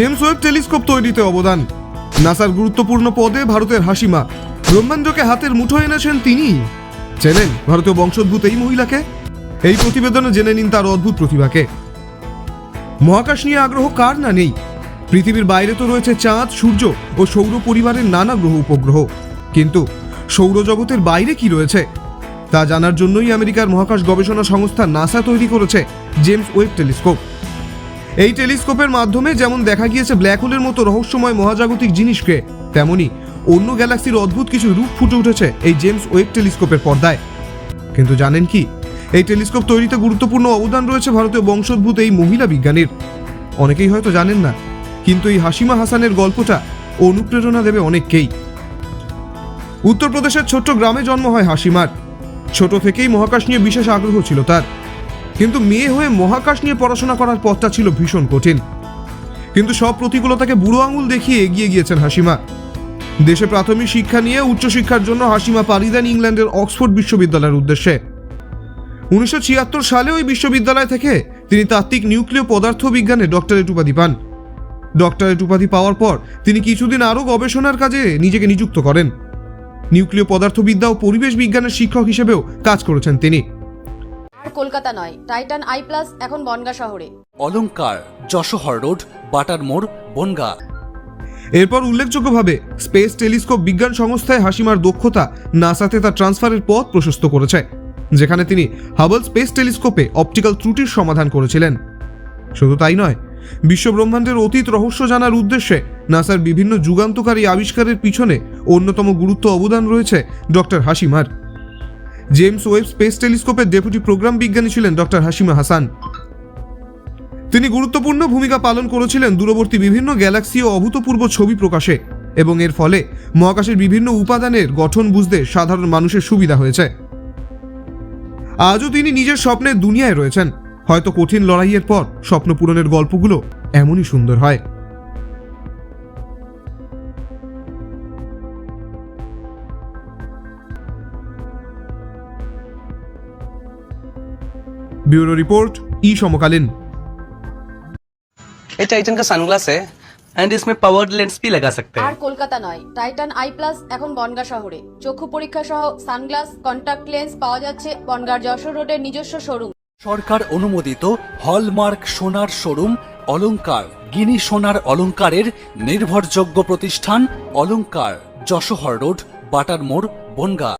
James Webb telescope তৈরিতে অবদান। নাসার গুরুত্বপূর্ণ পদে ভারতের হাসিমা, ব্রহ্মাণ্ডকে হাতের মুঠোয় এনেছেন তিনি। চেনেন ভারতীয় বংশোদ্ভূত এই মহিলাকে? এই প্রতিবেদনে জেনে নিন তার অদ্ভুত প্রতিভাকে। মহাকাশ নিয়ে আগ্রহ কার না নেই? পৃথিবীর বাইরে তো রয়েছে চাঁদ, সূর্য ও সৌর পরিবারের নানা গ্রহ উপগ্রহ। কিন্তু সৌরজগতের বাইরে কি রয়েছে? তা জানার জন্যই আমেরিকার মহাকাশ গবেষণা সংস্থা নাসা তৈরি করেছে জেমস ওয়েব টেলিস্কোপ। এই টেলিস্কোপের মাধ্যমে যেমন দেখা গিয়েছে ব্ল্যাক হোলের মতো রহস্যময় মহাজাগতিক জিনিসকে, তেমনি অন্য গ্যালাক্সির অদ্ভুত কিছু রূপ ফুটে উঠেছে এই জেমস ওয়েব টেলিস্কোপের পর্দায়। কিন্তু জানেন কি? এই টেলিস্কোপ তৈরিতে গুরুত্বপূর্ণ অবদান রয়েছে ভারতীয় বংশোদ্ভূত এই মহিলা বিজ্ঞানীর। অনেকেই হয়তো জানেন না, কিন্তু এই হাসিমা হাসানের গল্পটা অনুপ্রেরণা দেবে অনেককেই। উত্তরপ্রদেশের ছোট্ট গ্রামে জন্ম হয় হাসিমার। ছোট থেকেই মহাকাশ নিয়ে বিশেষ আগ্রহ ছিল তার। কিন্তু মেয়ে হয়ে মহাকাশ নিয়ে পড়াশোনা করার পথটা ছিল ভীষণ কঠিন। কিন্তু সব প্রতিকূলতাকে বুড়ো আঙুল দেখিয়ে এগিয়ে গিয়েছেন হাসিমা। দেশে প্রাথমিক শিক্ষা নিয়ে উচ্চশিক্ষার জন্য হাসিমা পাড়ি দেন ইংল্যান্ডের অক্সফোর্ড বিশ্ববিদ্যালয়ের উদ্দেশ্যে। উনিশশো ছিয়াত্তর সালে ওই বিশ্ববিদ্যালয় থেকে তিনি তাত্ত্বিক নিউক্লিয় পদার্থ বিজ্ঞানে ডক্টরেট উপাধি পান। ডক্টরেট উপাধি পাওয়ার পর তিনি কিছুদিন আরও গবেষণার কাজে নিজেকে নিযুক্ত করেন। নিউক্লিয় পদার্থবিদ্যা ও পরিবেশ বিজ্ঞানের শিক্ষক হিসেবেও কাজ করেছেন তিনি। আর কলকাতা নয় টাইটান আই প্লাস এখন বনগা শহরে। অলংকার যশোহর রোড বাটার মোড় বনগা। এরপর উল্লেখযোগ্যভাবে স্পেস টেলিস্কোপ বিজ্ঞান সংস্থায় হাসিমার দক্ষতা নাসাতে তার ট্রান্সফারের পথ প্রশস্ত করেছে যেখানে তিনি হাবল স্পেস টেলিস্কোপে অপটিক্যাল ত্রুটির সমাধান করেছিলেন। শুধু তাই নয় বিশ্বব্রহ্মাণ্ডের অতীত রহস্য জানার উদ্দেশ্যে নাসার বিভিন্ন যুগান্তকারী আবিষ্কারের পিছনে অন্যতম গুরুত্ব অবদান রয়েছে ডক্টর হাসিমার। জেমস ওয়েব স্পেস টেলিস্কোপের ডেপুটি প্রোগ্রাম বিজ্ঞানী ছিলেন ডক্টর হাসিমা হাসান তিনি গুরুত্বপূর্ণ ভূমিকা পালন করেছিলেন দূরবর্তী বিভিন্ন গ্যালাক্সি ও অভূতপূর্ব ছবি প্রকাশে এবং এর ফলে মহাকাশের বিভিন্ন উপাদানের গঠন বুঝতে সাধারণ মানুষের সুবিধা হয়েছে। আজও তিনি নিজের স্বপ্নের দুনিয়ায় রয়েছেন। হয়তো কঠিন লড়াইয়ের পর স্বপ্ন পূরণের গল্পগুলো এমনই সুন্দর হয়। ব্যুরো রিপোর্ট ই সমকালীন ये टाइटन का सनग्लास है एंड इसमें पावर लेंस भी लगा सकते আর हैं কলকাতা নয় টাইটান আই প্লাস এখন বনগা শহরে চক্ষু পরীক্ষা সহ সানগ্লাস কন্টাক্ট লেন্স পাওয়া যাচ্ছে বনগার যশোর রোডের নিজস্ব শোরুম সরকার অনুমোদিত হলমার্ক সোনার শোরুম অলংকার গিনি সোনার অলংকারের নির্ভরযোগ্য প্রতিষ্ঠান অলংকার যশোহর রোড বাটার মোড় বনগা